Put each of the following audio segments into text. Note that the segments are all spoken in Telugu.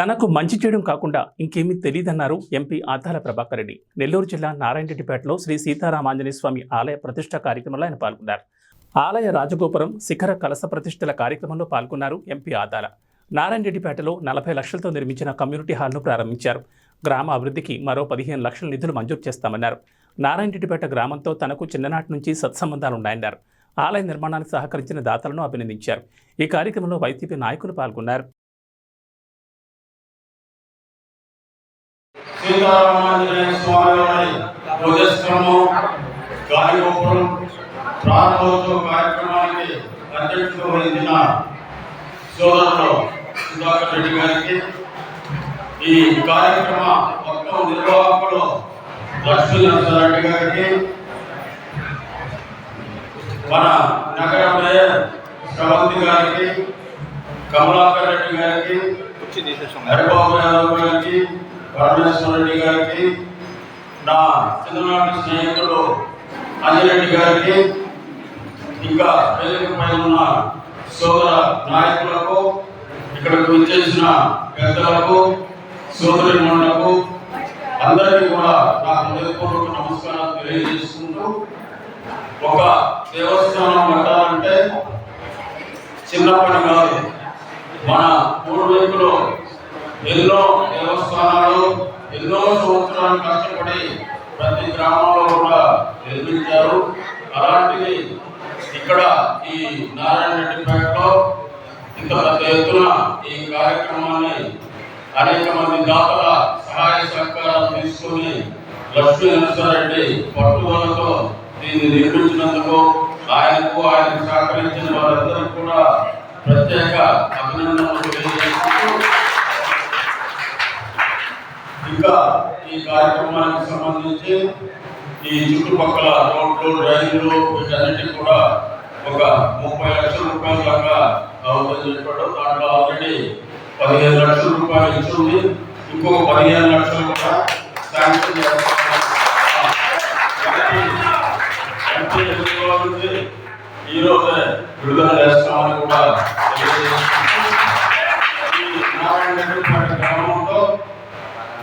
తనకు మంచి చేయడం కాకుండా ఇంకేమీ తెలియదన్నారు ఎంపీ ఆధార ప్రభాకర్ రెడ్డి. నెల్లూరు జిల్లా నారాయణరెడ్డిపేటలో శ్రీ సీతారామాంజనేయ స్వామి ఆలయ ప్రతిష్ట కార్యక్రమంలో ఆయన పాల్గొన్నారు. ఆలయ రాజగోపురం శిఖర కలస ప్రతిష్టల కార్యక్రమంలో పాల్గొన్నారు ఎంపీ ఆదాల నారాయణరెడ్డిపేటలో నలభై లక్షలతో నిర్మించిన కమ్యూనిటీ హాల్ను ప్రారంభించారు. గ్రామ అభివృద్ధికి మరో పదిహేను లక్షల నిధులు మంజూరు చేస్తామన్నారు. నారాయణరెడ్డిపేట గ్రామంతో తనకు చిన్ననాటి నుంచి సత్సంబంధాలున్నాయన్నారు. ఆలయ నిర్మాణానికి సహకరించిన దాతలను అభినందించారు. ఈ కార్యక్రమంలో వైసీపీ నాయకులు పాల్గొన్నారు. సీతారామాంజనేయ స్వామి వారి ధ్వజస్తంభం గాలిగోపురం ప్రారంభోత్సవ కార్యక్రమానికి అధ్యక్షత వహించిన సోదరులు సుధాకర్ రెడ్డి గారికి ఈ కార్యక్రమ మొత్తం నిర్వాహకులు లక్ష్మీ నరసరెడ్డి గారికి మన నగర మేయర్ శ్రవంతి గారికి కమలాకర్ రెడ్డి గారికి హరిబాబు యాదవ్ గారికి రెడ్డి గారికి నా చిన్ననాటి స్నేహితుడు అంజరెడ్డి గారికి ఇంకా వేదికపై ఉన్న సోదర నాయకులకు ఇక్కడికి విచ్చేసిన పెద్దలకు సోదరి మండలకు అందరికీ కూడా నా హృదయపూర్వక నమస్కారాలు తెలియజేసుకుంటూ ఒక దేవస్థానం కట్టాలంటే చిన్న పని కాదు మన పూర్వీకులు ఎన్నో దేవస్థానాలు ఎన్నో సంవత్సరాలు కష్టపడి ప్రతి గ్రామంలో కూడా నిర్మించారు. అలాంటిది ఇక్కడ ఈ నారాయణ రెడ్డిపేటలో ఇంత పెద్ద ఎత్తున ఈ కార్యక్రమాన్ని అనేక మంది దాతల సహాయ సహకారాలు తీసుకొని లక్ష్మీ నరసారెడ్డి పట్టుదలతో దీన్ని నిర్మించినందుకు ఆయనకు ఆయనకు సహకరించిన వారందరికీ కూడా ప్రత్యేక అభినందనలు తెలియజేస్తూ ఇంకా ఈ కార్యక్రమానికి సంబంధించి ఈ చుట్టుపక్కల రోడ్లు రైళ్ళు వీటన్నిటికి కూడా ఒక ముప్పై లక్షల రూపాయల దాకా అవుతుందని చెప్పాడు దాంట్లో ఆల్రెడీ పదిహేను లక్షల రూపాయలు ఇచ్చింది ఇంకొక పదిహేను లక్షలు కూడా శాంక్షన్ చేస్తాం ఎంపీ ఈ విడుదల చేస్తామని కూడా నారాయణ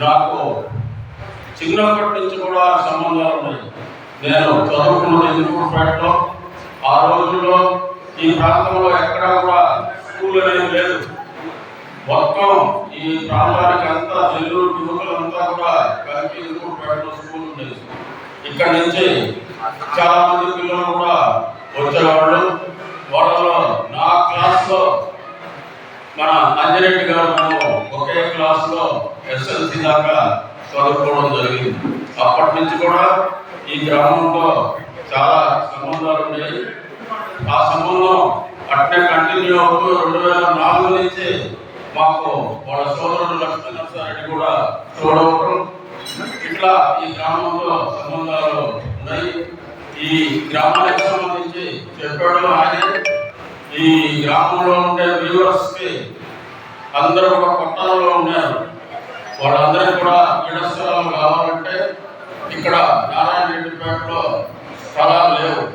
నాకు చిన్నప్పటి నుంచి కూడా సంబంధాలు ఉన్నాయి. నేను చదువుకున్న ఎదుర్కొంటలో ఆ రోజుల్లో ఈ ప్రాంతంలో ఎక్కడా కూడా స్కూల్ అనేది లేదు. మొత్తం ఈ ప్రాంతానికి అంతా నెల్లూరు యువకులంతా కూడా కలిపి ఎదుర్కొంటలో స్కూల్ ఉండేది. ఇక్కడ నుంచి చాలా మంది పిల్లలు కూడా వచ్చేవాళ్ళు. వాళ్ళలో నా క్లాస్లో మన అంజరెడ్డి గారు ఒకే క్లాస్లో ఎస్ఎల్సి దాకా చదువుకోవడం జరిగింది. అప్పటి నుంచి కూడా ఈ గ్రామంలో చాలా సంబంధాలు ఉన్నాయి. ఆ సంబంధం అట్నే కంటిన్యూ అవుతూ రెండు వేల నాలుగు నుంచి మాకు వాళ్ళ సోదరుడు లక్ష్మీ నరసారెడ్డి కూడా చూడవటం ఇట్లా ఈ గ్రామంలో సంబంధాలు ఉన్నాయి. ఈ గ్రామానికి సంబంధించి చెప్పడం ఆయన. ఈ గ్రామంలో ఉండే వ్యూవర్స్కి అందరూ కూడా పట్టణంలో ఉన్నారు. వాళ్ళందరికీ కూడా ఇళ్ళ కావాలంటే ఇక్కడ నారాయణ రెడ్డిపేటలో స్థలాలు లేవు.